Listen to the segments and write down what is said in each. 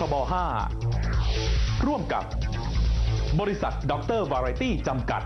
ทบ 5 ร่วมกับบริษัทด็อกเตอร์วาไรตี้จำกัด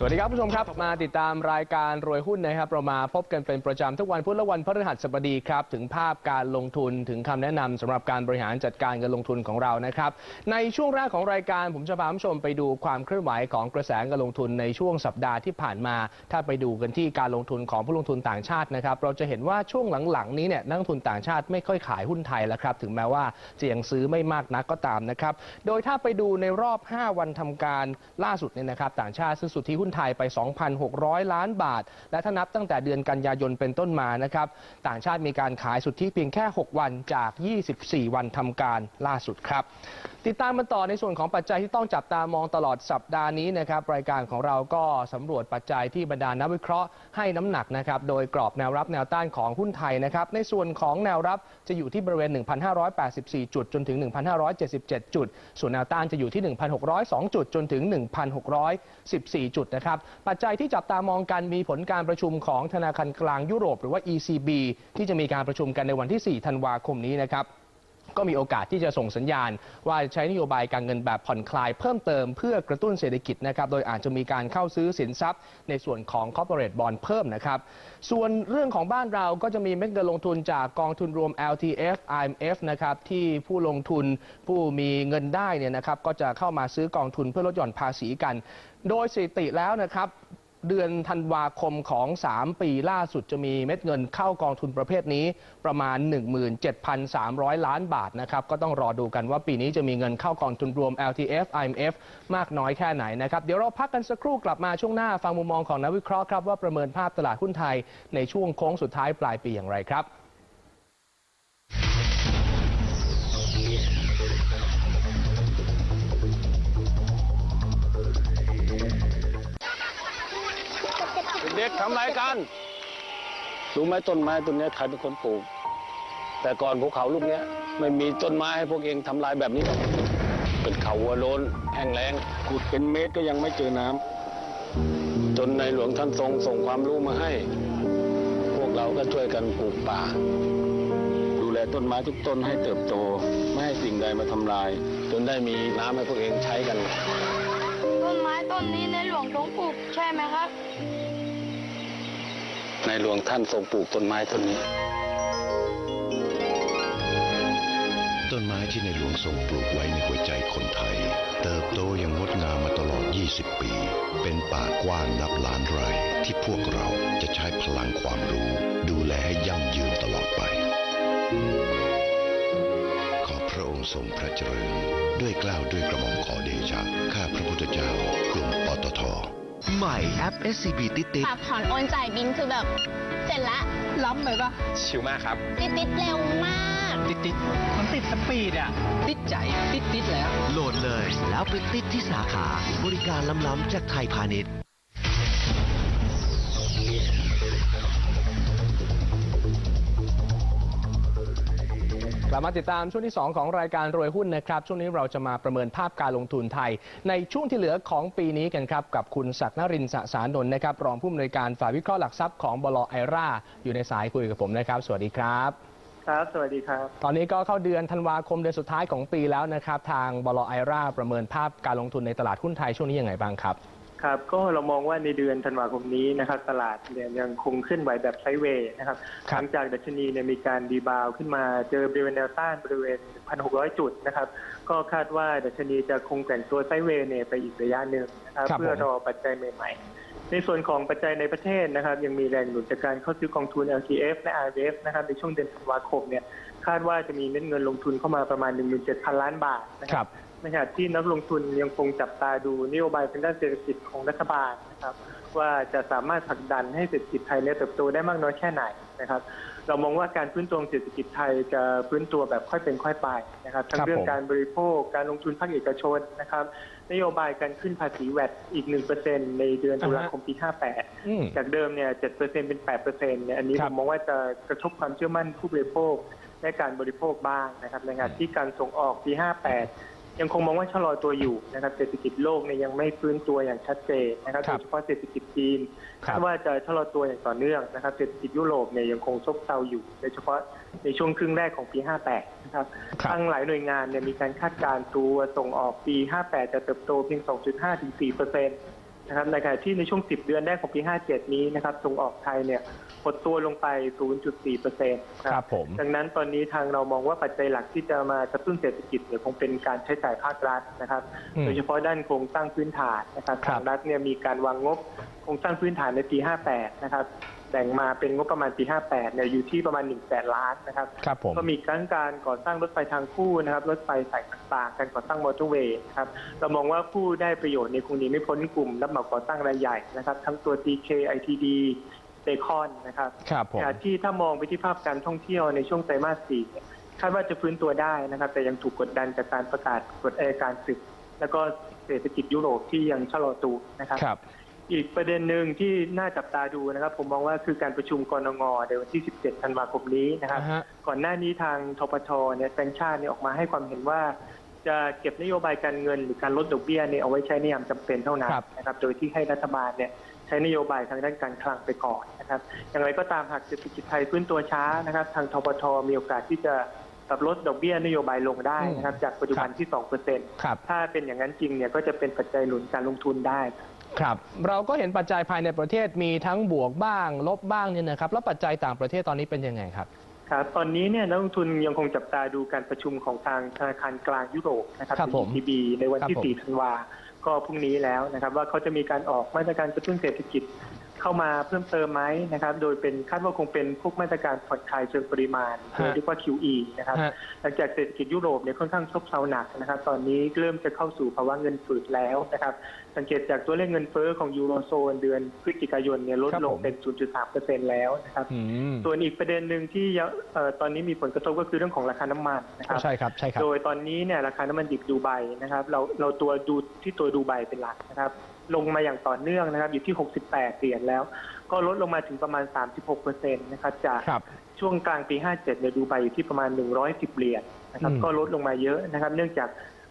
สวัสดีครับผู้ชมครับ มาติดตามรายการรวยหุ้นนะครับ เรามาพบกันเป็นประจำทุกวันพุธและวันพฤหัสบดีครับ ถึงภาพการลงทุนถึงคำแนะนำสำหรับการบริหารจัดการการลงทุนของเรานะครับ ในช่วงแรกของรายการผมจะพาผู้ชมไปดูความเคลื่อนไหวของกระแสการลงทุนในช่วงสัปดาห์ที่ผ่านมา ถ้าไปดูกันที่การลงทุนของผู้ลงทุนต่างชาตินะครับเราจะเห็นว่าช่วงหลังๆนี้เนี่ยนักลงทุนต่างชาติไม่ค่อยขายหุ้นไทยแล้วครับถึงแม้ว่าจะยังซื้อไม่มากนักก็ตามนะครับโดยถ้าไปดูในรอบ 5 วันทำการล่าสุดเนี่ยนะครับต่างชาติซื้อสุทธิหุ้นไทยไป 2,600 ล้านบาท และถ้านับตั้งแต่เดือนกันยายนเป็นต้นมานะครับต่างชาติมีการขายสุทธิเพียงแค่ 6 วันจาก 24 วันทำการล่าสุดครับ ติดตามมันต่อในส่วนของปัจจัยที่ต้องจับตามองตลอดสัปดาห์นี้นะครับรายการของเราก็สำรวจปัจจัยที่บรรดานักวิเคราะห์ให้น้ำหนักนะครับโดยกรอบแนวรับแนวต้านของหุ้นไทยนะครับในส่วนของแนวรับจะอยู่ที่บริเวณ 1,584 จุดจนถึง 1,577 จุด ส่วนแนวต้านจะอยู่ที่ 1,602 จุดจนถึง 1,614 จุดนะครับ ปัจจัยที่จับตามองกันมีผลการประชุมของธนาคารกลางยุโรป หรือว่า ECB ที่จะมีการประชุมกันในวันที่ 4 ธันวาคมนี้นะครับ ก็มีโอกาสที่จะส่งสัญญาณ ว่าใช้นโยบายการเงินแบบผ่อนคลายเพิ่มเติมเพื่อกระตุ้นเศรษฐกิจนะครับโดยอาจจะมีการเข้าซื้อสินทรัพย์ ในส่วนของ corporate bond เพิ่มนะครับส่วนเรื่องของบ้านเราก็จะมีเม็ดเงินลงทุนจากกองทุนรวม LTF IMF นะครับที่ผู้ลงทุนผู้มีเงินได้เนี่ยนะครับก็จะเข้ามาซื้อกองทุนเพื่อลดหย่อนภาษีกัน โดยสถิติแล้วนะครับ เดือนธันวาคมของ 3 ปีล่าสุดจะมีเม็ดเงินเข้ากองทุนประเภทนี้ประมาณ 17,300 ล้านบาทนะครับ ก็ต้องรอดูกันว่าปีนี้จะมีเงินเข้ากองทุนรวม LTF IMF มากน้อยแค่ไหนนะครับ เดี๋ยวเราพักกันสักครู่กลับมาช่วงหน้าฟังมุมมองของนักวิเคราะห์ครับว่าประเมินภาพตลาดหุ้นไทยในช่วงโค้งสุดท้ายปลายปีอย่างไรครับ กๆทำไรกันรู้ไหมต้นไม้ต้นเนี้ยใครเป็นคนปลูก แต่ก่อนภูเขาลูกเนี้ยไม่มีต้นไม้ให้พวกเองทำลายแบบนี้หรอกเป็นเขาวัวโลนแห้งแล้งขุดเป็นเมตรก็ยังไม่เจอน้ำจนในหลวงท่านทรงส่งความรู้มาให้ พวกเราก็ช่วยกันปลูกป่า ดูแลต้นไม้ทุกต้นให้เติบโต ไม่ให้สิ่งใดมาทำลาย จนได้มีน้ำให้พวกเองใช้กัน ต้นไม้ต้นนี้ในหลวงทรงปลูกใช่ไหมครับ ในหลวงท่านทรงปลูกต้นไม้ต้นนี้ ต้นไม้ที่ในหลวงทรงปลูกไว้ในหัวใจคนไทย เติบโตอย่างงดงามมาตลอด 20 ปี เป็นป่ากว้างนับล้านไร่ที่พวกเราจะใช้พลังความรู้ ดูแลให้ยั่งยืนตลอดไป ขอพระองค์ทรงพระเจริญ ด้วยเกล้าวด้วยกระหม่อมขอเดชะข้าพระพุทธเจ้ากรมปตท ใหม่แอป SCB ติดติดฝากถอนโอนจ่ายบินคือแบบ เสร็จละล้ำเลยปะชิลมากครับ ติดติดๆเร็วมาก ติดติดมันติดสปีดอะ ติดใจ ติดติดแล้ว โหลดเลย แล้วไปติดที่สาขา บริการล้ำๆจากไทยพาณิชย์ ลับมาติดตามช่วงที่ 2 ของรายการรวยหุ้นนะครับ ช่วงนี้เราจะมาประเมินภาพการลงทุนไทย ในช่วงที่เหลือของปีนี้กันครับ กับคุณศักดิ์นรินทร์สสานนท์นะครับ รองผู้อำนวยการฝ่ายวิเคราะห์หลักทรัพย์ของบลไอร่าอยู่ในสายคุยกับผมนะครับ สวัสดีครับ ครับ สวัสดีครับ ตอนนี้ก็เข้าเดือนธันวาคมเดือนสุดท้ายของปีแล้วนะครับ ทางบลไอร่าประเมินภาพการลงทุนในตลาดหุ้นไทยช่วงนี้ยังไงบ้างครับ ครับก็เรามองว่าในเดือนธันวาคมนี้นะครับตลาดเนี่ยยังคงขึ้นไหวแบบไซด์เวย์นะครับครัหบลังจากดัชนีเนี่ยมีการดีบาวด์ขึ้นมาเจอบริเวณแนวต้านบริเวณ 1,600 จุดนะครับก็คาดว่าดัชนีจะคงแกว่งตัวไซด์เวย์เนี่ยไปอีกระยะหนึ่งนะครับครับเพื่อผมรอปัจจัยใหม่ ๆ ในส่วนของปัจจัยในประเทศนะครับ ยังมีแรงหนุนจากการเข้าซื้อกองทุน LTF และ RF นะครับในช่วงเดือนธันวาคมเนี่ยคาดว่าจะมีเม็ดเงินลงทุนเข้ามาประมาณ 17,000 ล้านบาทนะคครัรับ ในขณะที่นักลงทุนยังคงจับตาดูนโยบายทางด้านเศรษฐกิจของรัฐบาลนะครับ ว่าจะสามารถผลักดันให้เศรษฐกิจไทยเนี่ยเติบโตได้มากน้อยแค่ไหนนะครับ เรามองว่าการฟื้นตัวของเศรษฐกิจไทยจะฟื้นตัวแบบค่อยเป็นค่อยไปนะครับทั้งครับเรื่องผมการบริโภคการลงทุนภาคเอกชนนะครับ นโยบายการขึ้นภาษีแวดอีกหนึ่งเปอร์เซ็นในเดือนตุลาคมปี 58อืมจากเดิมเนี่ย7เปอร์เซ็นเป็น8เปอร์เซ็นเนี่ยอันนี้ครัผบมมองว่าจะกระทบความเชื่อมั่นผู้บริโภคและการบริโภคบ้างนะครับในขณะที่การส่งออกปี 58 ยังคงมองว่าชะลอตัวอยู่นะครับเศรษฐกิจโลกเนี่ยยังไม่ฟื้นตัวอย่างชัดเจนนะครับครัโดบยเฉพาะเศรษฐกิจจีนครับคาดว่าจะชะลอตัวอย่างต่อเนื่องนะครับเศรษฐกิจยุโรปเนี่ยยังคงซบเซาอยู่ โดยเฉพาะในช่วงครึ่งแรกของปี 58 นะครับครับทางหลายหน่วยงานเนี่ยมีการคาดการณ์ตัวส่งออกปี 58 จะเติบโตเพียง 2.5ถึง4เปอร์เซ็นต์ นะครับในขณะที่ในช่วง 10 เดือนแรกของปี 57 นี้นะครับส่งออกไทยเนี่ยหดตัวลงไป 0.4เปอร์เซ็นต์ครับผมดังนั้นตอนนี้ทางเรามองว่าปัจจัยหลักที่จะมากระตุ้นเศรษฐกิจเนี่ยคงเป็นการใช้จ่ายภาครัฐนะครับอืมโดยเฉพาะด้านโครงสร้างพื้นฐานนะครับครับทางรัฐเนี่ยมีการวางงบโครงสร้างพื้นฐานในปี 58 นะครับ แบ่งมาเป็นงบประมาณปี 58เนี่ยอยู่ที่ประมาณ1แสนล้านนะครับครับผมก็มีการการก่อสร้างรถไฟทางคู่นะครับรถไฟสายต่างๆการก่อสร้างมอเตอร์เวย์นะครับเรามองว่าผู้ได้ประโยชน์ในยคงหนีไม่พ้นกลุ่มรับเหมาก่อสร้างรายใหญ่นะครับ ทั้งตัว TK ITD เบคอนนะครับครับผมขณะที่ถ้ามองไปที่ภาพการท่องเที่ยวในช่วงไตรมาสสี่เนี่ยคาดว่าจะฟื้นตัวได้นะครับ แต่ยังถูกกดดันจากการประกาศกฎอัยการศึก แล้วก็เศรษฐกิจยุโรปที่ยังชะลอตัวนะครับครับ อีกประเด็นหนึ่งที่น่าจับตาดูนะครับ ผมมองว่าคือการประชุมกรงงในวันที่ 17 ธันวาคมนี้นะครับ อ่าฮะ ก่อนหน้านี้ทางทปชเนี่ยแบงก์ชาติเนี่ยออกมาให้ความเห็นว่า จะเก็บนโยบายการเงินหรือการลดดอกเบี้ยเนี่ยเอาไว้ใช้ในยามจำเป็นเท่านั้นครับ นะครับ โดยที่ให้รัฐบาลเนี่ยใช้นโยบายทางด้านการคลังไปก่อนนะครับ อย่างไรก็ตามหากเศรษฐกิจไทยฟื้นตัวช้านะครับ ทางทปชมีโอกาสที่จะปรับลดดอกเบี้ยนโยบายลงได้นะครับ จากปัจจุบันที่2เปอร์เซ็นต์ครับ ถ้าเป็นอย่างนั้นจริงเนี่ยก็จะเป็นปัจจัยหนุนการลงทุนได้ ครับ เราก็เห็นปัจจัยภายในประเทศมีทั้งบวกบ้าง ลบบ้างเนี่ยนะครับ แล้วปัจจัยต่างประเทศตอนนี้เป็นยังไงครับครับตอนนี้เนี่ยนักลงทุนยังคงจับตาดูการประชุมของทางธนาคารกลางยุโรปนะครับครับผม ECB ในวันที่ครับผม4ธันวา ก็พรุ่งนี้แล้วนะครับ ว่าเขาจะมีการออกมาตรการกระตุ้นเศรษฐกิจ เข้ามาเพิ่มเติมไหมนะครับ โดยเป็นคาดว่าคงเป็นพวกมาตรการผ่อนคลายเชิงปริมาณหรือเรียกว่า QE นะครับฮะหลังจากเศรษฐกิจยุโรปเนี่ยค่อนข้างซบเซาหนักนะครับ ตอนนี้เริ่มจะเข้าสู่ภาวะเงินฝืดแล้วนะครับ สังเกตจากตัวเลขเงินเฟ้อของยูโรโซนเดือนพฤศจิกายนเนี่ยลดครับลงผมเป็น 0.3%แล้วนะครับอืมส่วนอีกประเด็นหนึ่งที่ยังเอ่อตอนนี้มีผลกระทบก็คือเรื่องของราคาน้ำมันนะครับใช่ครับใช่ครับ โดยตอนนี้เนี่ยราคาน้ำมันดิบดูไบนะครับ เราเราตัวดูที่ตัวดูไบเป็นหลักนะครับ ลงมาอย่างต่อเนื่องนะครับ อยู่ที่ 68 เหรียญแล้ว ก็ลดลงมาถึงประมาณ 36เปอร์เซ็นต์นะครับจากครับช่วงกลางปี 57เนี่ยดูไบอยู่ที่ประมาณ 110 เหรียญนะครับอืมก็ลดลงมาเยอะนะครับ เนื่องจาก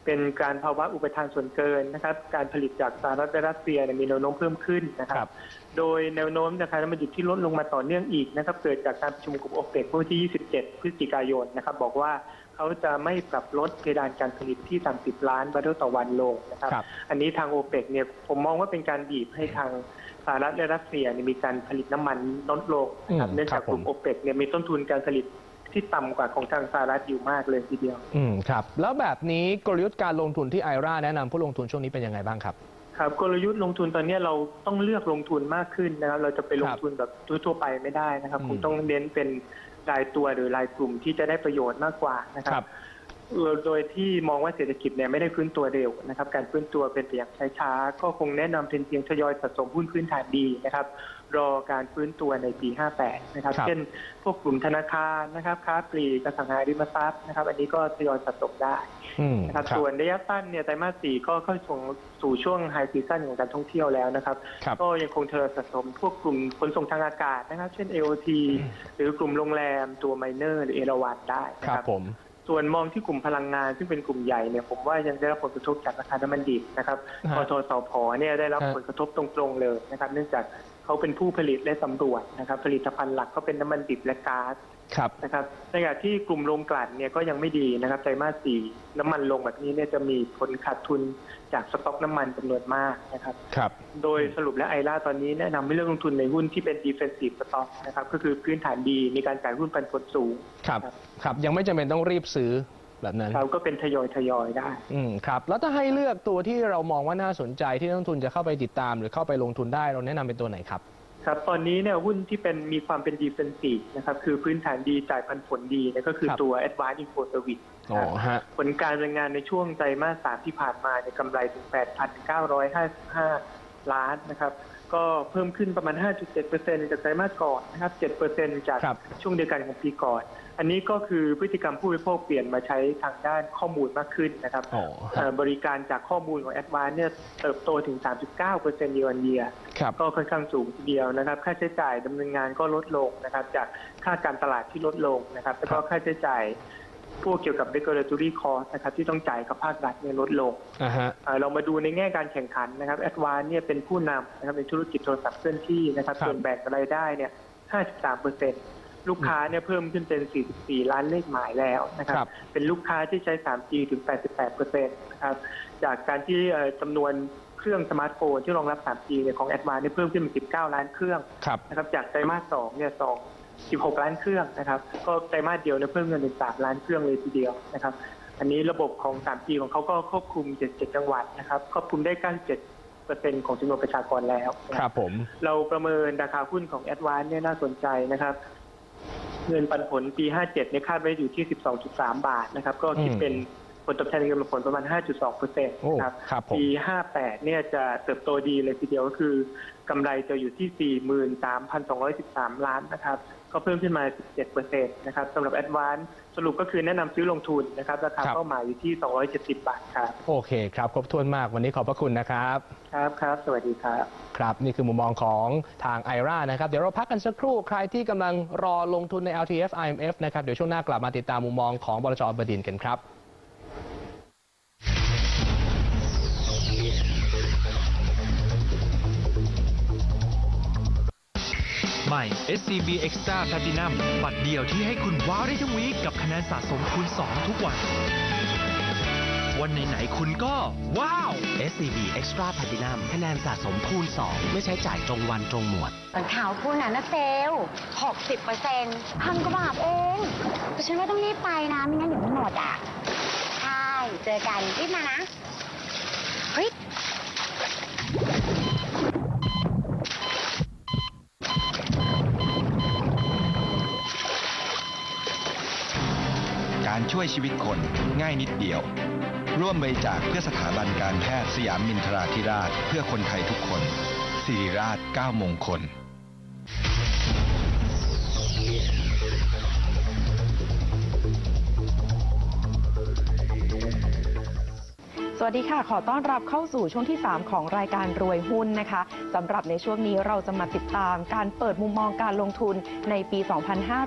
เป็นการภาวะอุปทานส่วนเกินนะครับ การผลิตจากสหรัฐและรัสเซียเนี่ยมีแนวโน้มเพิ่มขึ้นนะคครัรับบโดยแนวโน้มราคาน้ำมันดิบที่ลดลงมาต่อเนื่องอีกนะครับ เกิดจากการประชุมกลุ่มโอเปกเมื่อวันที่ 27 พฤศจิกายนนะครับ บอกว่าเขาจะไม่ปรับลดเพดานการผลิตที่ 30 ล้านบาร์เรลต่อวันลงนะครับครับอันนี้ทางโอเปกเนี่ยผมมองว่าเป็นการบีบให้ทางสหรัฐและรัสเซียเนี่ยมีการผลิตน้ำมันลดลงนะครับอืมเนื่องจากครับกลุ่มผมโอเปกเนี่ยมีต้นทุนการผลิต ที่ต่ำกว่าของทางสหรัฐอยู่มากเลยทีเดียว อืมครับ แล้วแบบนี้กลยุทธ์การลงทุนที่ไอราแนะนำผู้ลงทุนช่วงนี้เป็นยังไงบ้างครับครับกลยุทธ์ลงทุนตอนนี้เราต้องเลือกลงทุนมากขึ้นนะครับ เราจะไปลงครับทุนแบบทั่วๆไปไม่ได้นะครับอืมคงต้องเน้นเป็นรายตัวหรือรายกลุ่มที่จะได้ประโยชน์มากกว่านะคครัรับบเอ่อ โดยที่มองว่าเศรษฐกิจเนี่ยไม่ได้ฟื้นตัวเร็วนะครับ การฟื้นตัวเป็นไปอย่างช้าๆก็คงแนะนำเป็นเพียงทยอยสะสมหุ้นพื้นฐานดีนะครับ รอการฟื้นตัวในปี 58 นะครับครับ เช่น พวกกลุ่มธนาคารนะครับ ค้าปลีกอสังหาริมทรัพย์นะครับ อันนี้ก็ทยอยสะสมได้อืมนะครับ ส่วนระยะสั้นเนี่ยไตรมาสสี่ก็เข้าสู่สู่ช่วงไฮซีซั่นของการท่องเที่ยวแล้วนะครับครับ ก็ยังคงเธอสะสมพวกกลุ่มขนส่งทางอากาศนะครับ เช่น AOT หรือกลุ่มโรงแรมตัวไมเนอร์หรือเอราวันได้นะคครัรับบผม ส่วนมองที่กลุ่มพลังงานซึ่งเป็นกลุ่มใหญ่เนี่ยผมว่ายังได้รับผลกระทบจากราคาน้ำมันดิบนะครับฮะปตสพเนี่ยได้รับฮะผลกระทบตรงๆเลยนะครับเนื่องจาก เขาเป็นผู้ผลิตและสำรวจนะครับ ผลิตภัณฑ์หลักก็เป็นน้ำมันดิบและก๊าซครับนะครับในขณะที่กลุ่มโรงกลั่นเนี่ยก็ยังไม่ดีนะครับไตรมาสสี่น้ำมันลงแบบนี้เนี่ยจะมีผลขาดทุนจากสต็อกน้ำมันจำนวนมากนะครับครับ โดยสรุปแล้วไอร่าตอนนี้แนะนำให้เลือกลงทุนในหุ้นที่เป็น defensive stock นะครับก็คือพื้นฐานดีมีการจ่ายหุ้นปันผลสูงครับครับยังไม่จำเป็นต้องรีบซื้อ แบบนั้น เราก็เป็นทยอยทยอยๆได้ อืมครับ แล้วถ้าให้เลือกตัวที่เรามองว่าน่าสนใจที่นักลงทุนจะเข้าไปติดตาม หรือเข้าไปลงทุนได้เราแนะนำเป็นตัวไหนครับ ครับตอนนี้เนี่ยหุ้นที่เป็นมีความเป็น defensive นะครับคือพื้นฐานดีจ่ายปันผลดีเนี่ยก็คือครับ ตัว advanced info service อ๋อฮะ ผลการดำเนินงานในช่วงไตรมาสสามที่ผ่านมาเนี่ยกำไรถึง 8,955 ล้านนะครับ ก็เพิ่มขึ้นประมาณ 5.7%จากไตรมาสก่อนนะครับ 7%จากครับช่วงเดียวกันของปีก่อน อันนี้ก็คือพฤติกรรมผู้บริโภคเปลี่ยนมาใช้ทางด้านข้อมูลมากขึ้นนะครับอ๋อคเอ่รัอบบริการจากข้อมูลของแอดวานเนี่ยเติบโตถึง 39%เย r อนเยียครับก็ค่อนข้างสูงทีเดียวนะครับ ค่าใช้จ่ายดำเนินงานก็ลดลงนะครับ จากค่าการตลาดที่ลดลงนะครับ แล้วก็ค่าใช้จ่าย พวกเกี่ยวกับ regulatory cost นะครับที่ต้องจ่ายกับภาครัฐเนี่ยลดลงอ่าฮะ เอ่อเรามาดูในแง่การแข่งขันนะครับแอดวานเนี่ยเป็นผู้นำนะครับในธุรกิจโทรศัพท์เคลื่อนที่นะครับครับ ส่วนแบ่งรายได้เนี่ย 53เปอร์เซ็นต์ลูกค้าเนี่ยเพิ่มขึ้นเป็น 44 ล้านเลขหมายแล้วนะครับ ครับ เป็นลูกค้าที่ใช้ 3G ถึง 88เปอร์เซ็นต์นะครับ จากการที่เอ่อจำนวนเครื่องสมาร์ทโฟนที่รองรับ 3G เนี่ยของแอดวานเนี่ยเพิ่มขึ้นเป็น19 ล้านเครื่อง ครับ นะครับจากไตรมาส2เนี่ย2 16 ล้านเครื่องนะครับ ก็ไตรมาสเดียวเนี่ยเพิ่มเงินเป็น3ล้านเครื่องเลยทีเดียวนะครับ อันนี้ระบบของ 3G ของเขาก็ควบคุม 77 จังหวัดนะครับควบคุมได้ 97เปอร์เซ็นต์ของจำนวนประชากรแล้วนะคครัรับบผม เราประเมินราคาหุ้นของ a d v a n c e เนี่ยน่าสนใจนะครับ เงินปันผลปี 57เนี่ยคาดไว้อยู่ที่ 12.3 บาทนะครับ ก็คิดอืมเป็น ผลตอบแทนเงินปันผลประมาณ 5.2เปอร์เซ็นต์โอ้นะครับครับผมปี 58 เนี่ยจะเติบโตดีเลยทีเดียวก็คือกำไรจะอยู่ที่ 43,213 ล้านนะครับ ก็เพิ่มขึ้นมา 17เปอร์เซ็นต์นะครับสำหรับ a d v a n c e สรุปก็คือแนะนำซื้อลงทุนนะครับราคาครับเป้าหมายอยู่ที่ 270 บาทครับ โอเคครับ ครบถ้วนมากวันนี้ขอบพระคุณนะครับ ครับครับ สวัสดีครับ ครับ นี่คือมุมมองของทางไอรานะครับ เดี๋ยวเราพักกันสักครู่ ใครที่กำลังรอลงทุนใน LTF IMF นะครับ เดี๋ยวช่วงหน้ากลับมาติดตามมุมมองของบลจอบดินทร์กันครับ ใหม่ SCB Extra Platinum บัตรเดียวที่ให้คุณว้าวได้ทั้งวีคกับคะแนนสะสมคูณ 2 ทุกวัน วันไหนๆคุณก็ ว้าว SCB Extra Platinum คะแนนสะสมคูณ 2 ไม่ใช้จ่ายตรงวันตรงหมวดรองเท้าคู่นั้นนะเซลลหกสิบเปอร์เซ็นต์พันกว่าบาทเองแต่ฉันว่าต้องรีบไปนะ ไม่งั้นเดี๋ยวมันหมดอะ ใช่ เจอกันรีบมานะ เฮ้ย ช่วยชีวิตคนง่ายนิดเดียว ร่วมบริจาคเพื่อสถาบันการแพทย์สยามมินทราธิราช เพื่อคนไทยทุกคนสิริราช9มงคล สวัสดีค่ะ ขอต้อนรับเข้าสู่ช่วงที่ 3 ของรายการรวยหุ้นนะคะสำหรับในช่วงนี้เราจะมาติดตามการเปิดมุมมองการลงทุนในปี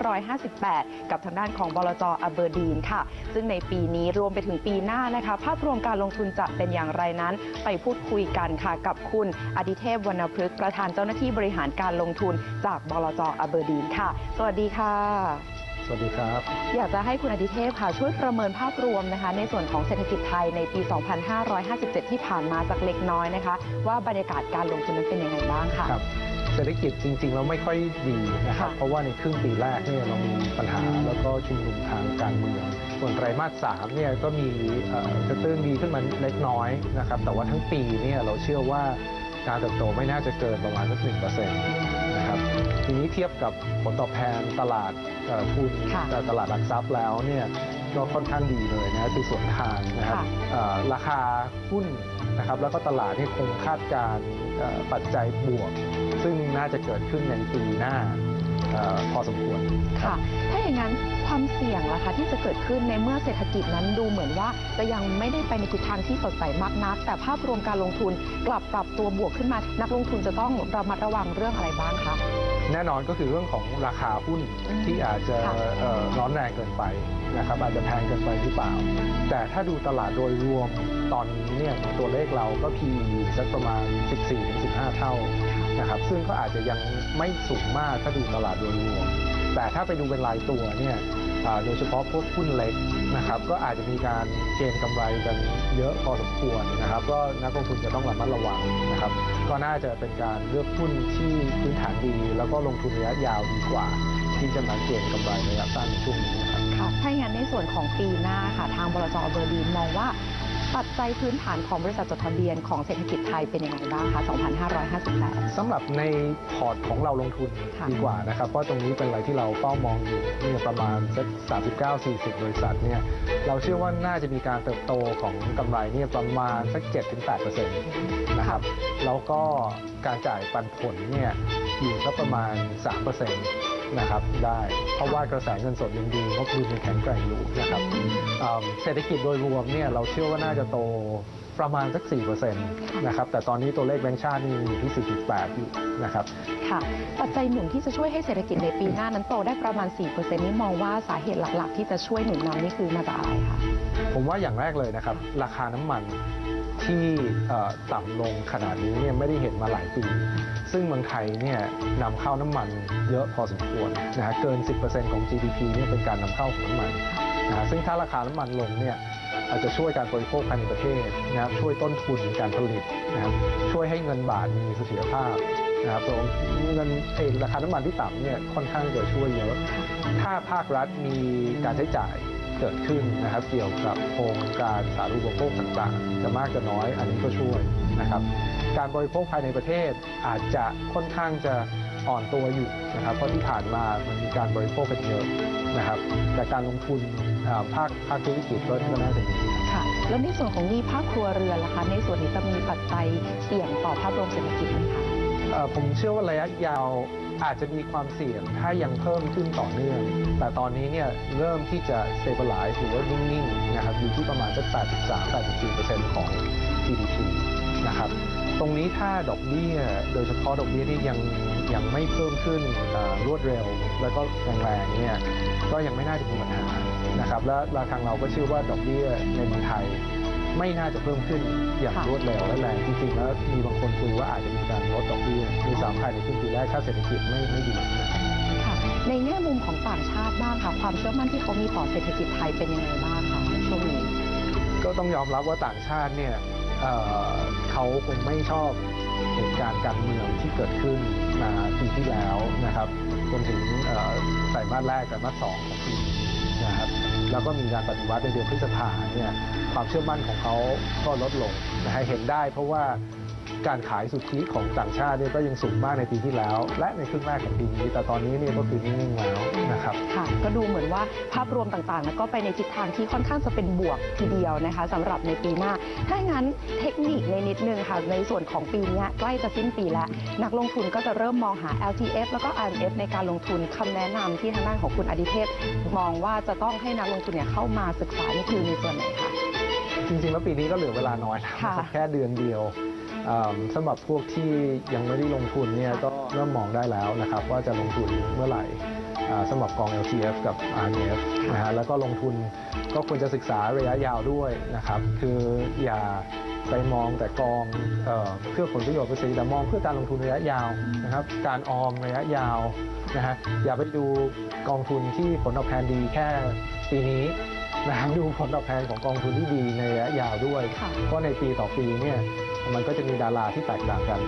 2558 กับทางด้านของบลจอเบอร์ดีนค่ะ ซึ่งในปีนี้รวมไปถึงปีหน้านะคะ ภาพรวมการลงทุนจะเป็นอย่างไรนั้น ไปพูดคุยกันค่ะกับคุณอดิเทพวรรณพฤกษ์ประธานเจ้าหน้าที่บริหารการลงทุนจากบลจอเบอร์ดีนค่ะ สวัสดีค่ะ วัสดีครับ อยากจะให้คุณอดิเทพค่ะช่วยประเมินภาพรวมนะคะ ในส่วนของเศรษฐกิจไทยในปี 2557 ที่ผ่านมาสักเล็กน้อยนะคะ ว่าบรรยากาศการลงทุนนั้นเป็นยังไงบ้างค่ะครับเศรษฐกิจจริงๆแล้วไม่ค่อยดีนะครับค่ะเพราะว่าในครึ่งปีแรกเนี่ยเรามีปัญหาแล้วก็ชุมนุมทางการเมือง ส่วนไตรมาสสามเนี่ยก็มีเอ่อกระตื้นดีขึ้นมาเล็กน้อยนะครับ แต่ว่าทั้งปีเนี่ยเราเชื่อว่าการเติบโตไม่น่าจะเกินประมาณสักหนึ่งเปอร์เซ็นต์นะครับ ทีนี้เทียบกับผลตอบแทนตลาดเอ่อทุนค่ะเอ่อตลาดหลักทรัพย์แล้วเนี่ยก็ค่อนข้างดีเลยนะคือส่วนทางนะครับค่ะเอ่อราคาหุ้นนะครับแล้วก็ตลาดเนี่ยคงคาดการณ์เอ่อปัจจัยบวก ซึ่งน่าจะเกิดขึ้นในปีหน้าเออ พอสมควรค่ะ ถ้าอย่างนั้นความเสี่ยงล่ะคะที่จะเกิดขึ้นในเมื่อเศรษฐกิจนั้นดูเหมือนว่า จะยังไม่ได้ไปในทิศทางที่สดใสมากนัก แต่ภาพรวมการลงทุนกลับปรับตัวบวกขึ้นมา นักลงทุนจะต้องระมัดระวังเรื่องอะไรบ้างคะแน่นอนก็คือเรื่องของราคาหุ้นอืมที่อาจจะค่ะเอ่อร้อนแรงเกินไปนะครับอาจจะแพงเกินไปหรือเปล่า แต่ถ้าดูตลาดโดยรวมตอนนี้เนี่ยตัวเลขเราก็ PE อยู่สักประมาณ 14-15 เท่า นะครับซึ่งก็อาจจะยังไม่สูงมากถ้าดูตลาดโดยรวมแต่ถ้าไปดูเป็นรายตัวเนี่ยโดยเฉพาะพวกหุ้นเล็กนะครับก็อาจจะมีการเก็งกำไรกันเยอะพอสมควรนะครับก็นักลงทุนจะต้องระมัดระวังนะครับก็น่าจะเป็นการเลือกหุ้นที่พื้นฐานดี แล้วก็ลงทุนระยะยาวดีกว่า ที่จะมาเก็งกำไรระยะสั้นช่วงนี้นะครับค่ะถ้าอย่างนั้นในส่วนของปีหน้าค่ะทางบลจอเบอร์ลินมองว่า ปัจจัยพื้นฐานของบริษัทจดทะเบียนของเศรษฐกิจไทยเป็นยังไงบ้างคะ 2558 สำหรับในพอร์ตของเราลงทุนค่ะดีกว่านะครับ เพราะตรงนี้เป็นอะไรที่เราเป้ามองอยู่เนี่ยประมาณสัก39-40 บริษัทเนี่ยเราเชื่อว่าน่าจะมีการเติบโตของกำไรเนี่ยประมาณสัก 7-8%นะครับแล้วก็การจ่ายปันผลเนี่ยอยู่สักประมาณ 3% นะครับได้ เพราะว่ากระแสเงินสดยังดีงบดุลยังแข็งแกร่งอยู่นะครับอ่าเศรษฐกิจโดยรวมเนี่ยเราเชื่อว่าน่าจะโตประมาณสัก 4%นะครับ แต่ตอนนี้ตัวเลขแบงก์ชาตินี่อยู่ที่ 4.8 อยู่นะครับ ค่ะ ปัจจัยหนุนที่จะช่วยให้เศรษฐกิจในปีหน้านั้นโตได้ประมาณ 4%นี่มองว่าสาเหตุหลัก ๆ ที่จะช่วยหนุนนำนี่คือมาจากอะไรคะ ผมว่าอย่างแรกเลยนะครับ ราคาน้ำมันที่เอ่อต่ำลงขนาดนี้เนี่ยไม่ได้เห็นมาหลายปี ซึ่งเมืองไทยเนี่ยนำเข้าน้ำมันเยอะพอสมควรนะฮะเกิน 10%ของ GDP เนี่ยเป็นการนำเข้าของน้ำมันนะฮะซึ่งถ้าราคาน้ำมันลงเนี่ยอาจจะช่วยการบริโภคภายในประเทศนะครับช่วยต้นทุนการผลิตนะครับช่วยให้เงินบาทมีเสถียรภาพนะครับตัวเงินเอราคาน้ำมันที่ต่ำเนี่ยค่อนข้างจะช่วยเยอะ ถ้าภาครัฐมีการใช้จ่ายเกิดขึ้นนะครับ เกี่ยวกับโครงการสาธารณูปโภคต่างๆ จะมากจะน้อยอันนี้ก็ช่วย นะครับการบริโภคภายในประเทศอาจจะค่อนข้างจะอ่อนตัวอยู่นะครับเพราะที่ผ่านมามันมีการบริโภคกันเยอะนะครับ แต่การลงทุนอ่าภาคภาคธุรกิจก็ก็น่าจะดีค่ะแล้วในส่วนของหนี้ภาคครัวเรือนล่ะคะ ในส่วนนี้จะมีปัจจัยเสี่ยงต่อภาพรวมเศรษฐกิจไหมคะเอ่อผมเชื่อว่าระยะยาวอาจจะมีความเสี่ยงถ้ายังเพิ่มขึ้นต่อเนื่อง แต่ตอนนี้เนี่ยเริ่มที่จะ stabilize หรือว่านิ่งๆนะครับอยู่ที่ประมาณสัก 83-84%ของ GDP นะครับ ตรงนี้ถ้าดอกเบี้ย โดยเฉพาะดอกเบี้ยที่ยังยังไม่เพิ่มขึ้นรวดเร็ว แล้วก็แรงๆเนี่ยก็ยังไม่น่าจะมีปัญหานะครับและและทางเราก็เชื่อว่าดอกเบี้ยในเมืองไทยไม่น่าจะเพิ่มขึ้นอย่างรวดเร็วและแรงจริงๆแล้วมีบางคนคุยว่าอาจจะมีการลดดอกเบี้ยในสามภายในครึ่งปีแรกถ้าเศรษฐกิจไม่ไม่ดีในแง่มุมของต่างชาติบ้างค่ะ ความเชื่อมั่นที่เขามีต่อเศรษฐกิจไทยเป็นยังไงบ้างคะในช่วงนี้ก็ต้องยอมรับว่าต่างชาติเนี่ย เเขาคงไม่ชอบเหตุการณ์การเมืองที่เกิดขึ้นมาปีที่แล้วนะครับจนถึงเอ่อไตรมาสแรกไตรมาสสองของปีนี้นะครับแล้วก็มีการปฏิวัติในเดือนพฤษภาเนี่ยความเชื่อมั่นของเขาก็ลดลงนะฮะเห็นได้เพราะว่า การขายสุทธิของต่างชาติเนี่ยก็ยังสูงมากในปีที่แล้ว และในครึ่งแรกของปีนี้ แต่ตอนนี้เนี่ยก็คือนิ่งๆแล้วนะครับค่ะก็ดูเหมือนว่าภาพรวมต่างๆ แล้วก็ไปในทิศทางที่ค่อนข้างจะเป็นบวกทีเดียวนะคะสำหรับในปีหน้า ถ้าอย่างนั้นเทคนิคในนิดนึงค่ะในส่วนของปีเนี้ยใกล้จะสิ้นปีแล้ว นักลงทุนก็จะเริ่มมองหา LTF แล้วก็ RMF ในการลงทุนคำแนะนำที่ทางด้านของคุณอดิเทพมองว่าจะต้องให้นักลงทุนเนี่ยเข้ามาศึกษานี่คือในส่วนไหนคะจริงๆแล้วปีนี้ก็เหลือเวลาน้อยนะค่ะแค่เดือนเดียวอ่า สำหรับพวกที่ยังไม่ได้ลงทุนเนี่ยก็เริ่มมองได้แล้วนะครับว่าจะลงทุนเมื่อไหร่สำหรับกอง LTF กับ RMF นะฮะแล้วก็ลงทุนก็ควรจะศึกษาระยะยาวด้วยนะครับคืออย่าไปมองแต่กองเออเพื่อผลประโยชน์เปอร์เซ็นต์แต่มองเพื่อการลงทุนระยะยาวนะครับการออมระยะยาวนะฮะอย่าไปดูกองทุนที่ผลตอบแทนดีแค่ปีนี้ นะครับดูผลตอบแทนของกองทุนที่ดีในระยะยาวด้วย ค่ะ เพราะในปีต่อปีเนี่ยมันก็จะมีดาราที่แตกต่างกัน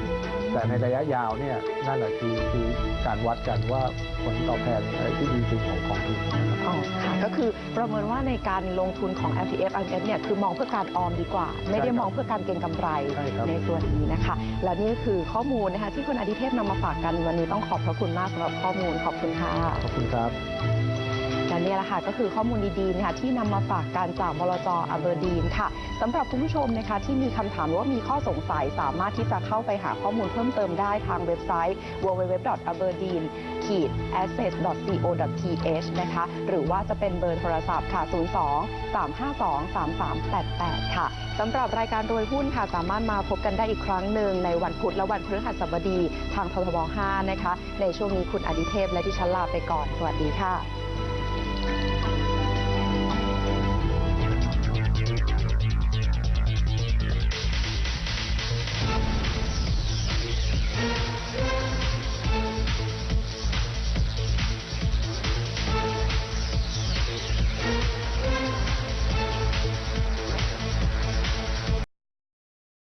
แต่ในระยะยาวเนี่ยนั่นแหละคือคือการวัดกันว่าผลตอบแทนอะไรที่ดีจริงของกองทุนนะครับ อ๋อค่ะก็คือประเมินว่าในการลงทุนของ LTF RMF เนี่ยคือมองเพื่อการออมดีกว่า ไม่ได้ใช่ครับมองเพื่อการเก็งกำไรใช่ครับ ในส่วนนี้นะคะ และนี่คือข้อมูลนะคะที่คุณอดิเทพนำมาฝากกันวันนี้ต้องขอบพระคุณมากสำหรับข้อมูลขอบคุณค่ะ ขอบคุณครับ และนี่แหละค่ะก็คือข้อมูลดีๆนะคะที่นำมาฝากกันจากบลจอเบอร์ดีนค่ะสำหรับคุณผู้ชมนะคะที่มีคำถามหรือว่ามีข้อสงสัยสามารถที่จะเข้าไปหาข้อมูลเพิ่มเติมได้ทางเว็บไซต์ www.aberdeen-s.co.th นะคะ หรือว่าจะเป็นเบอร์โทรศัพท์ค่ะ 02 352 3388 ค่ะ สำหรับรายการรวยหุ้นค่ะ สามารถมาพบกันได้อีกครั้งหนึ่งในวันพุธและวันพฤหัสบดีทางททบ5นะคะ ในช่วงนี้คุณอดิเทพและดิฉันลาไปก่อน สวัสดีค่ะ